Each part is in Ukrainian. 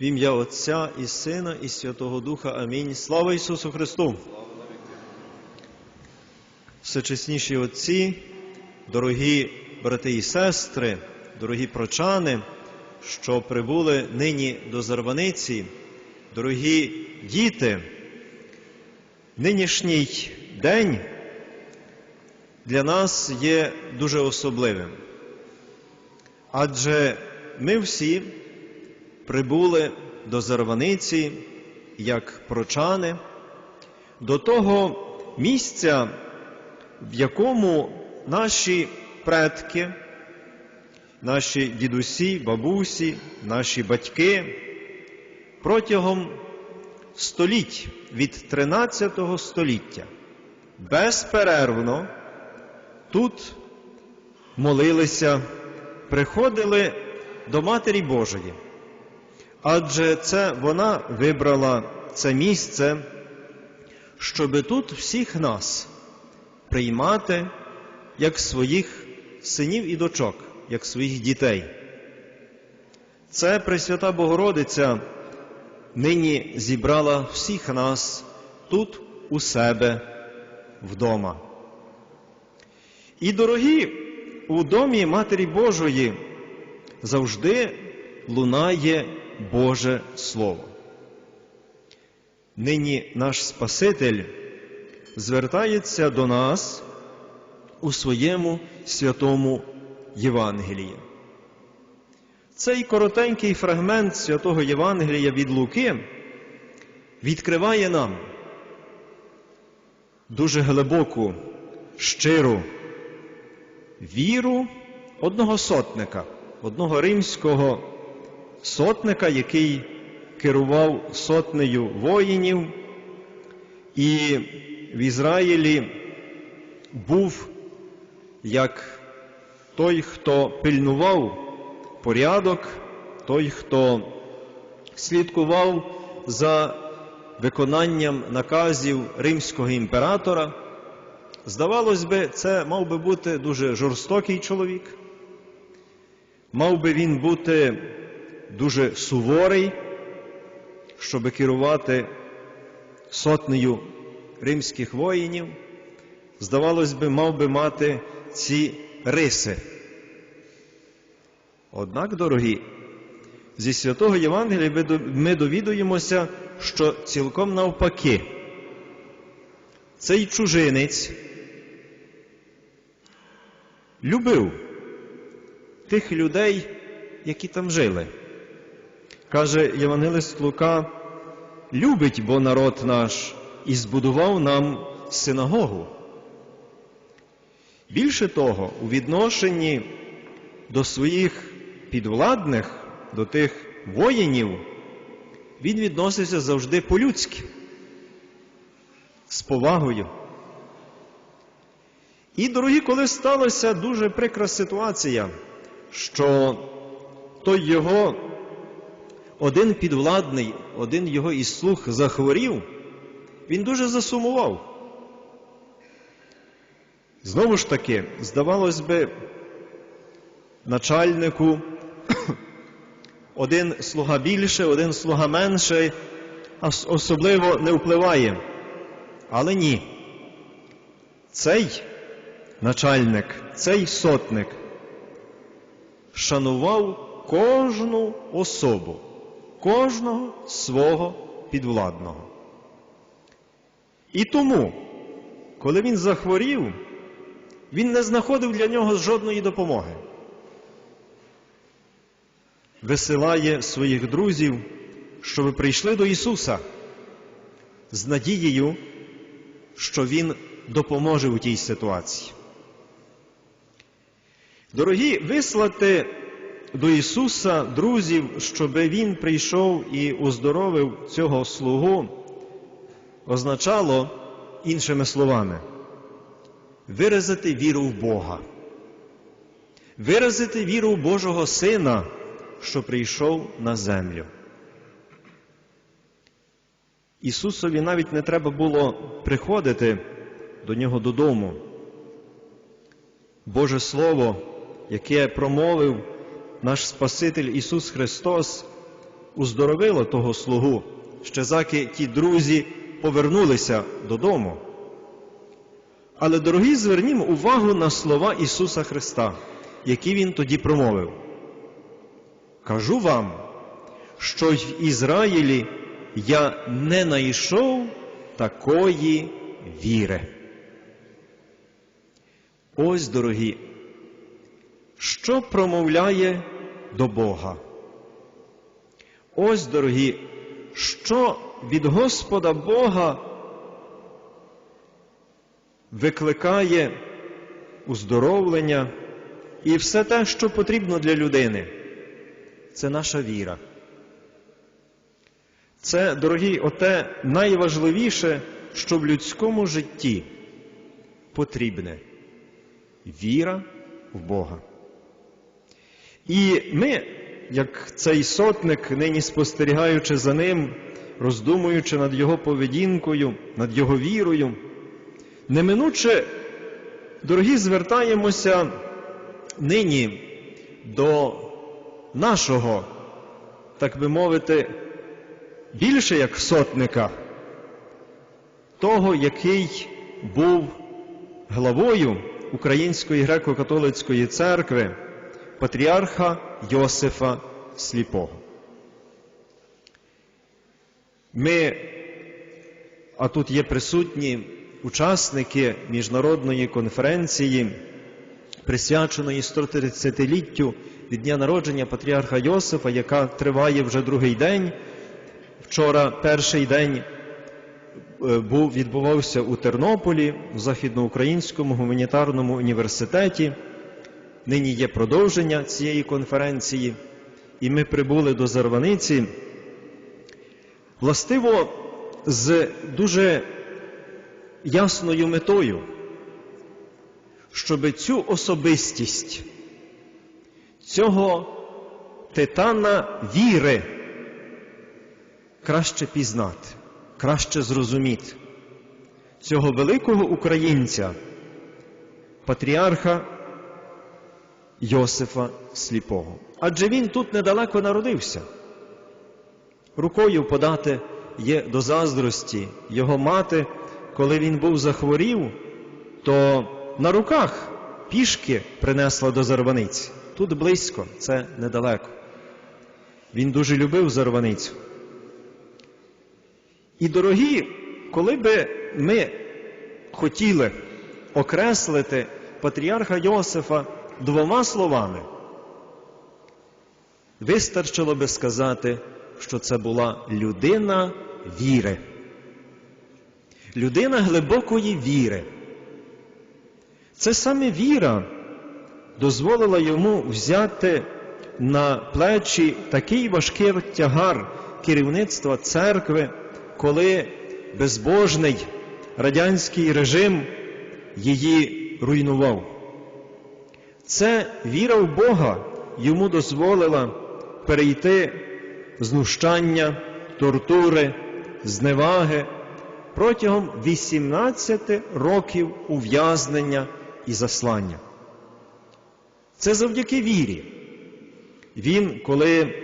В ім'я Отця і Сина, і Святого Духа. Амінь. Слава Ісусу Христу! Всечесніші Отці, дорогі брати і сестри, дорогі прочани, що прибули нині до Зарваниці, дорогі діти, нинішній день для нас є дуже особливим. Адже ми всі прибули до Зарваниці як прочани, до того місця, в якому наші предки, наші дідусі, бабусі, наші батьки протягом століть від 13 століття безперервно тут молилися, приходили до Матері Божої. Адже це вона вибрала це місце, щоби тут всіх нас приймати як своїх синів і дочок, як своїх дітей. Це Пресвята Богородиця нині зібрала всіх нас тут у себе вдома. І дорогі, у домі Матері Божої завжди лунає Боже Слово. Нині наш Спаситель звертається до нас у своєму святому Євангелії. Цей коротенький фрагмент святого Євангелія від Луки відкриває нам дуже глибоку, щиру віру одного сотника, одного римського сотника, який керував сотнею воїнів, і в Ізраїлі був як той, хто пильнував порядок, той, хто слідкував за виконанням наказів римського імператора. Здавалось би, це мав би бути дуже жорстокий чоловік, мав би він бути дуже суворий, щоб керувати сотнею римських воїнів. Здавалось би, мав би мати ці риси. Однак, дорогі, зі святого Євангелія ми довідуємося, що цілком навпаки, цей чужинець любив тих людей, які там жили. Каже Євангелист Лука, любить бо народ наш і збудував нам синагогу. Більше того, у відношенні до своїх підвладних, до тих воїнів, він відносився завжди по-людськи, з повагою. І, дорогі, коли сталася дуже прикра ситуація, що той його один підвладний, один його із слух захворів, він дуже засумував. Знову ж таки, здавалось би, начальнику один слуга більше, один слуга менше, особливо не впливає. Але ні. Цей начальник, цей сотник шанував кожну особу, кожного свого підвладного. І тому, коли він захворів, він не знаходив для нього жодної допомоги. Висилає своїх друзів, щоб прийшли до Ісуса з надією, що Він допоможе у тій ситуації. Дорогі, вислати до Ісуса друзів, щоб Він прийшов і оздоровив цього слугу, означало іншими словами виразити віру в Бога, виразити віру в Божого Сина, що прийшов на землю. Ісусові навіть не треба було приходити до нього додому. Боже Слово, яке промовив наш Спаситель Ісус Христос, уздоровило того слугу, ще заки ті друзі повернулися додому. Але, дорогі, звернімо увагу на слова Ісуса Христа, які Він тоді промовив. Кажу вам, що в Ізраїлі я не знайшов такої віри. Ось, дорогі, що промовляє до Бога? Ось, дорогі, що від Господа Бога викликає уздоровлення і все те, що потрібно для людини. Це наша віра. Це, дорогі, оте найважливіше, що в людському житті потрібне віра в Бога. І ми, як цей сотник, нині спостерігаючи за ним, роздумуючи над його поведінкою, над його вірою, неминуче, дорогі, звертаємося нині до нашого, так би мовити, більше як сотника, того, який був главою Української греко-католицької церкви, патріарха Йосифа Сліпого. Ми, а тут є присутні учасники міжнародної конференції, присвяченої 130-літтю від дня народження патріарха Йосифа, яка триває вже другий день. Вчора перший день був, відбувався у Тернополі, в Західноукраїнському гуманітарному університеті. Нині є продовження цієї конференції, і ми прибули до Зарваниці. Властиво, з дуже ясною метою, щоб цю особистість цього титана віри краще пізнати, краще зрозуміти, цього великого українця, патріарха Йосифа Сліпого. Адже він тут недалеко народився. Рукою подати є до заздрості його мати, коли він був захворів, то на руках пішки принесла до Зарваниці. Тут близько, це недалеко. Він дуже любив Зарваницю. І, дорогі, коли би ми хотіли окреслити патріарха Йосифа двома словами, вистачило би сказати, що це була людина віри. Людина глибокої віри. Це саме віра дозволила йому взяти на плечі такий важкий тягар керівництва церкви, коли безбожний радянський режим її руйнував. Це віра в Бога йому дозволила перейти знущання, тортури, зневаги протягом 18 років ув'язнення і заслання. Це завдяки вірі. Він, коли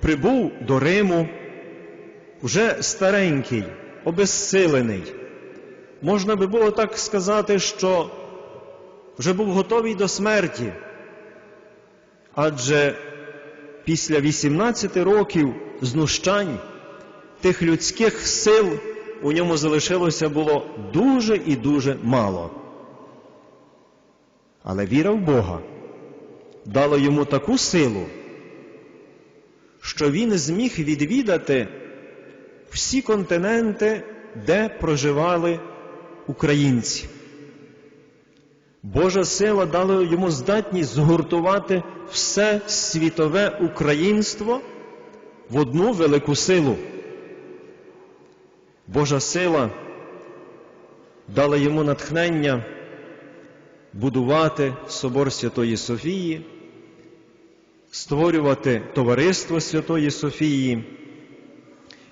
прибув до Риму, вже старенький, обезсилений, можна би було так сказати, що вже був готовий до смерті. Адже після 18 років знущань тих людських сил у ньому залишилося було дуже і дуже мало. Але віра в Бога дала йому таку силу, що він зміг відвідати всі континенти, де проживали українці. Божа сила дала йому здатність згуртувати все світове українство в одну велику силу. Божа сила дала йому натхнення будувати собор Святої Софії, створювати товариство Святої Софії,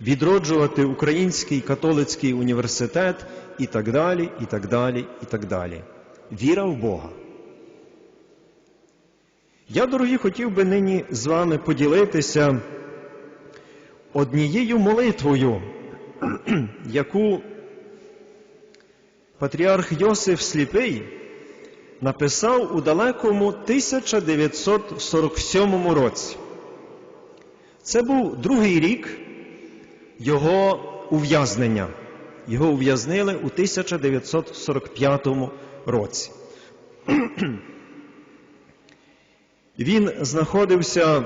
відроджувати Український католицький університет і так далі, і так далі, і так далі. Віра в Бога. Я, дорогі, хотів би нині з вами поділитися однією молитвою, яку патріарх Йосиф Сліпий написав у далекому 1947 році. Це був другий рік його ув'язнення. Його ув'язнили у 1945 році. Він знаходився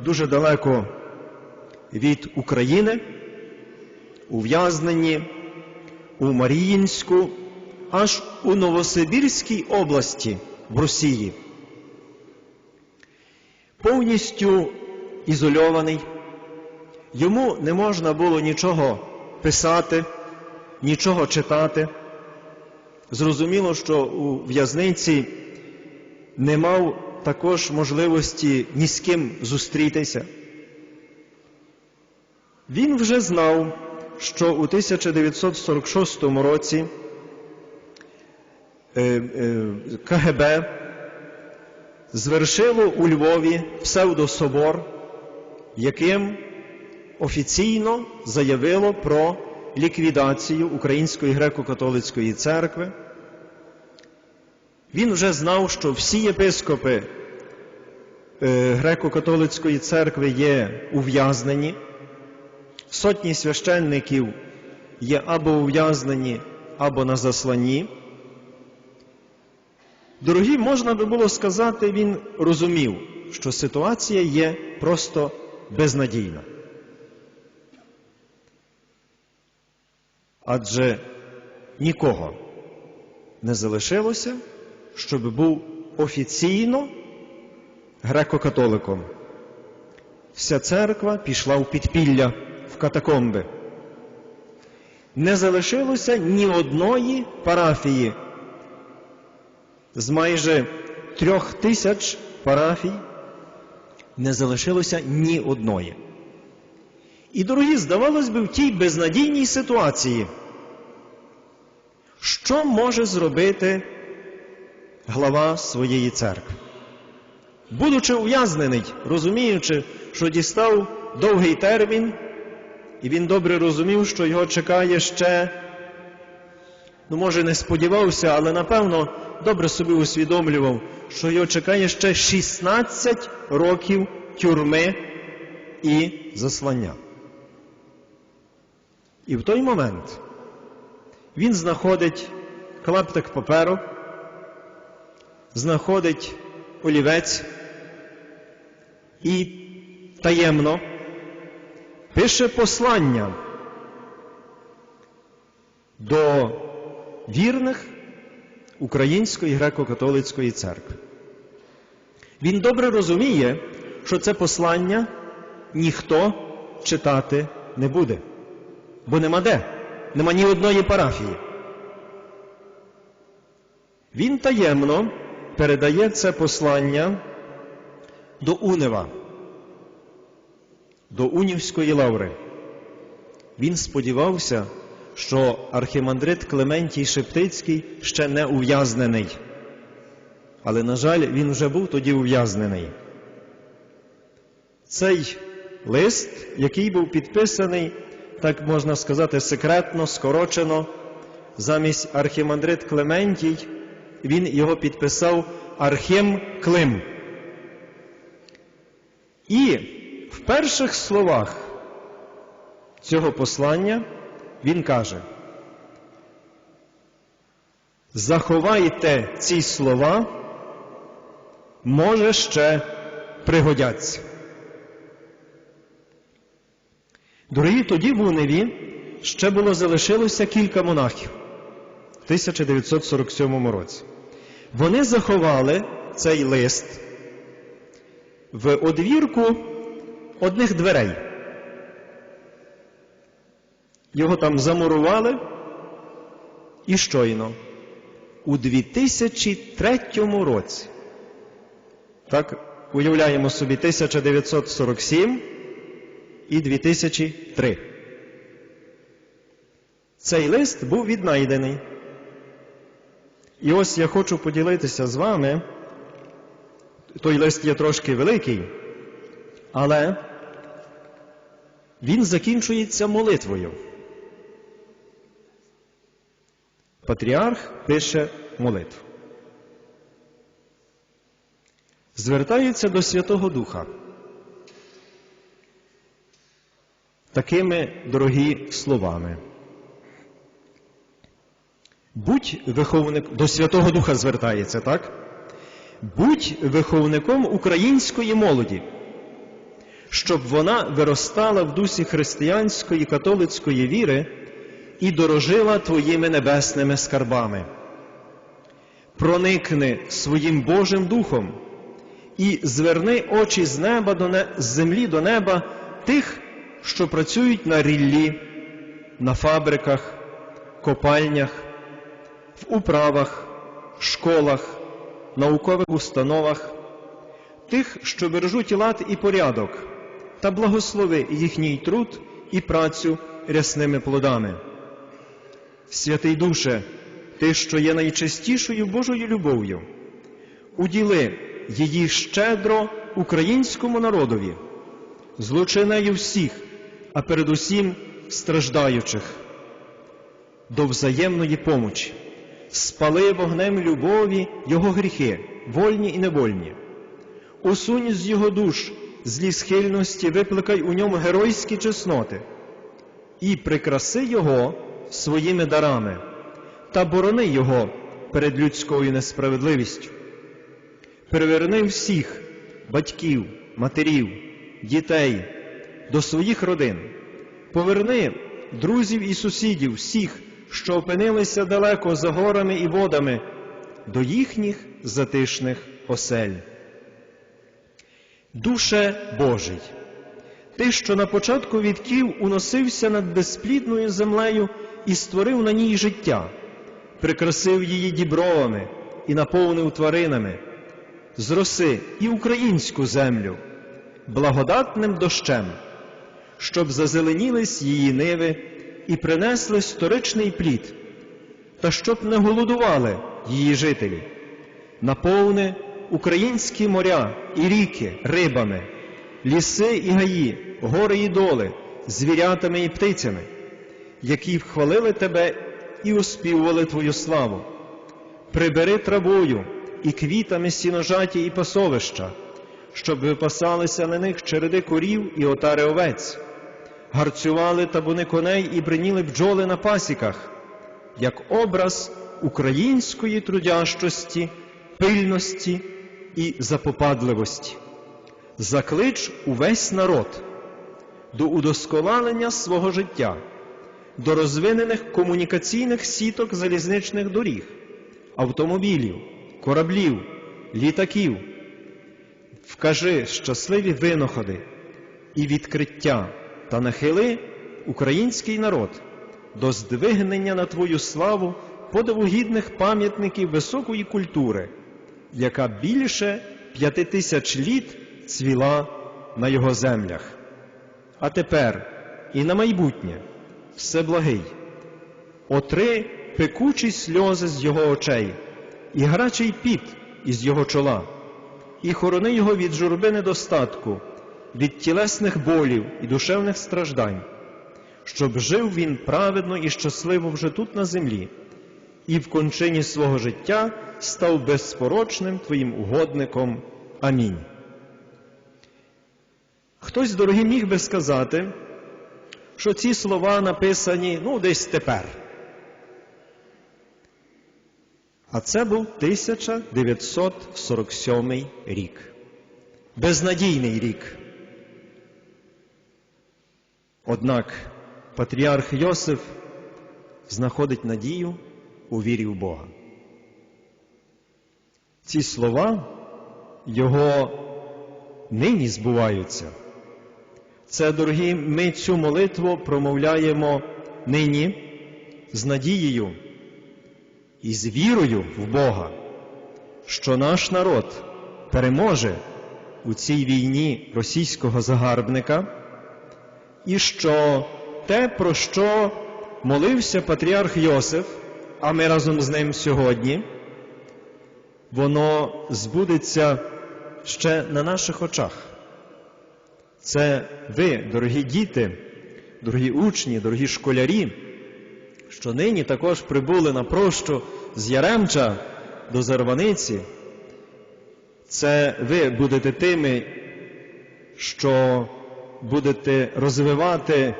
дуже далеко від України, ув'язнені у Маріїнську, аж у Новосибірській області в Росії. Повністю ізольований, йому не можна було нічого писати, нічого читати. Зрозуміло, що у в'язниці не мав також можливості ні з ким зустрітися. Він вже знав, що у 1946 році е, е, КГБ звершило у Львові псевдособор, яким офіційно заявило про ліквідацію Української греко-католицької церкви. Він вже знав, що всі єпископи е, греко-католицької церкви є ув'язнені, сотні священників є або ув'язнені, або на засланні. Дорогі, можна би було сказати, він розумів, що ситуація є просто безнадійна. Адже нікого не залишилося, щоб був офіційно греко-католиком. Вся церква пішла в підпілля, в катакомби. Не залишилося ні одної парафії з майже трьох тисяч парафій, не залишилося ні одної. І, дорогі, здавалось би, в тій безнадійній ситуації, що може зробити глава своєї церкви? Будучи ув'язнений, розуміючи, що дістав довгий термін, і він добре розумів, що його чекає ще, ну, може, не сподівався, але напевно добре собі усвідомлював, що його чекає ще 16 років тюрми і заслання. І в той момент він знаходить клаптик паперу, знаходить олівець і таємно пише послання до вірних Української греко-католицької церкви. Він добре розуміє, що це послання ніхто читати не буде, бо нема де, нема ні одної парафії. Він таємно передає це послання до Унева, до Унівської лаври. Він сподівався, що архімандрит Клементій Шептицький ще не ув'язнений. Але, на жаль, він вже був тоді ув'язнений. Цей лист, який був підписаний, так можна сказати, секретно, скорочено, замість архімандрит Клементій, він його підписав Архим Клим. І в перших словах цього послання він каже: заховайте ці слова, може ще пригодяться. Дорогі, тоді в Уневі ще було залишилося кілька монахів в 1947 році. Вони заховали цей лист в одвірку одних дверей. Його там замурували і щойно у 2003 році. Так, уявляємо собі 1947 і 2003. Цей лист був віднайдений. І ось я хочу поділитися з вами. Той лист є трошки великий, але він закінчується молитвою. Патріарх пише молитву. Звертаються до Святого Духа. Такими дорогі словами. Будь виховник до Святого Духа звертається, так? Будь виховником української молоді, щоб вона виростала в дусі християнської католицької віри і дорожила твоїми небесними скарбами. Проникни своїм Божим Духом і зверни очі з неба до не... з землі до неба тих, що працюють на ріллі, на фабриках, копальнях, в управах, школах, наукових установах, тих, що бережуть лад і порядок, та благослови їхній труд і працю рясними плодами. Святий Душе, Ти, що є найчистішою Божою любов'ю, уділи її щедро українському народові, злочинею всіх, а передусім страждаючих, до взаємної помочі, спали вогнем любові Його гріхи, вольні і невольні, усунь з його душ злі схильності, викликай у ньому геройські чесноти. І прикраси Його своїми дарами. Та борони Його перед людською несправедливістю. Переверни всіх батьків, матерів, дітей до своїх родин, поверни друзів і сусідів, всіх, що опинилися далеко за горами і водами, до їхніх затишних осель. Душе Божий, ти, що на початку вітків уносився над безплідною землею і створив на ній життя, прикрасив її дібровами і наповнив тваринами, зроси і українську землю благодатним дощем, щоб зазеленілись її ниви і принесли сторичний плід, та щоб не голодували її жителі, наповни українські моря і ріки рибами, ліси і гаї, гори і доли, звірятами і птицями, які вхвалили тебе і оспівували твою славу. Прибери травою і квітами сіножаті і пасовища, щоб випасалися на них череди корів і отари овець, гарцювали табуни коней і бриніли бджоли на пасіках, як образ української трудящості, пильності і запопадливості. Заклич увесь народ до удосконалення свого життя, до розвинених комунікаційних сіток залізничних доріг, автомобілів, кораблів, літаків. Вкажи щасливі винаходи і відкриття та нахили український народ до здвигнення на Твою славу подивогідних пам'ятників високої культури, яка більше п'яти тисяч літ цвіла на його землях. А тепер і на майбутнє все благий, отри пекучі сльози з його очей, і гарячий піт із його чола, і хорони його від журби недостатку, від тілесних болів і душевних страждань, щоб жив він праведно і щасливо вже тут на землі, і в кончині свого життя став безпорочним твоїм угодником. Амінь. Хтось, дорогі, міг би сказати, що ці слова написані ну, десь тепер. А це був 1947 рік. Безнадійний рік. Однак патріарх Йосиф знаходить надію у вірі в Бога. Ці слова його нині збуваються. Це, дорогі, ми цю молитву промовляємо нині з надією і з вірою в Бога, що наш народ переможе у цій війні російського загарбника, і що те, про що молився патріарх Йосиф, а ми разом з ним сьогодні, воно збудеться ще на наших очах. Це ви, дорогі діти, дорогі учні, дорогі школярі, що нині також прибули на прощу з Яремча до Зарваниці, це ви будете тими, що будете розвивати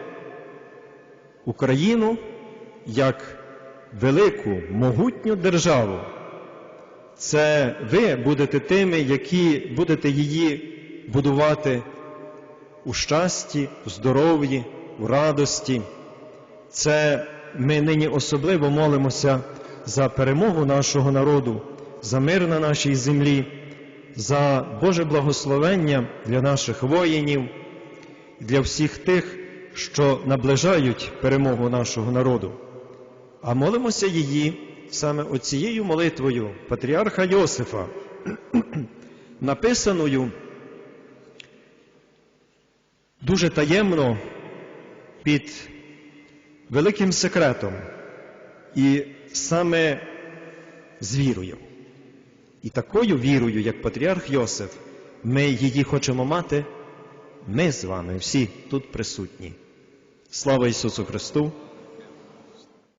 Україну як велику, могутню державу. Це ви будете тими, які будете її будувати у щасті, у здоров'ї, у радості. Це ми нині особливо молимося за перемогу нашого народу, за мир на нашій землі, за Боже благословення для наших воїнів, для всіх тих, що наближають перемогу нашого народу. А молимося її саме оцією молитвою патріарха Йосифа, написаною дуже таємно під великим секретом і саме з вірою. І такою вірою, як патріарх Йосиф, ми її хочемо мати, ми з вами всі тут присутні. Слава Ісусу Христу!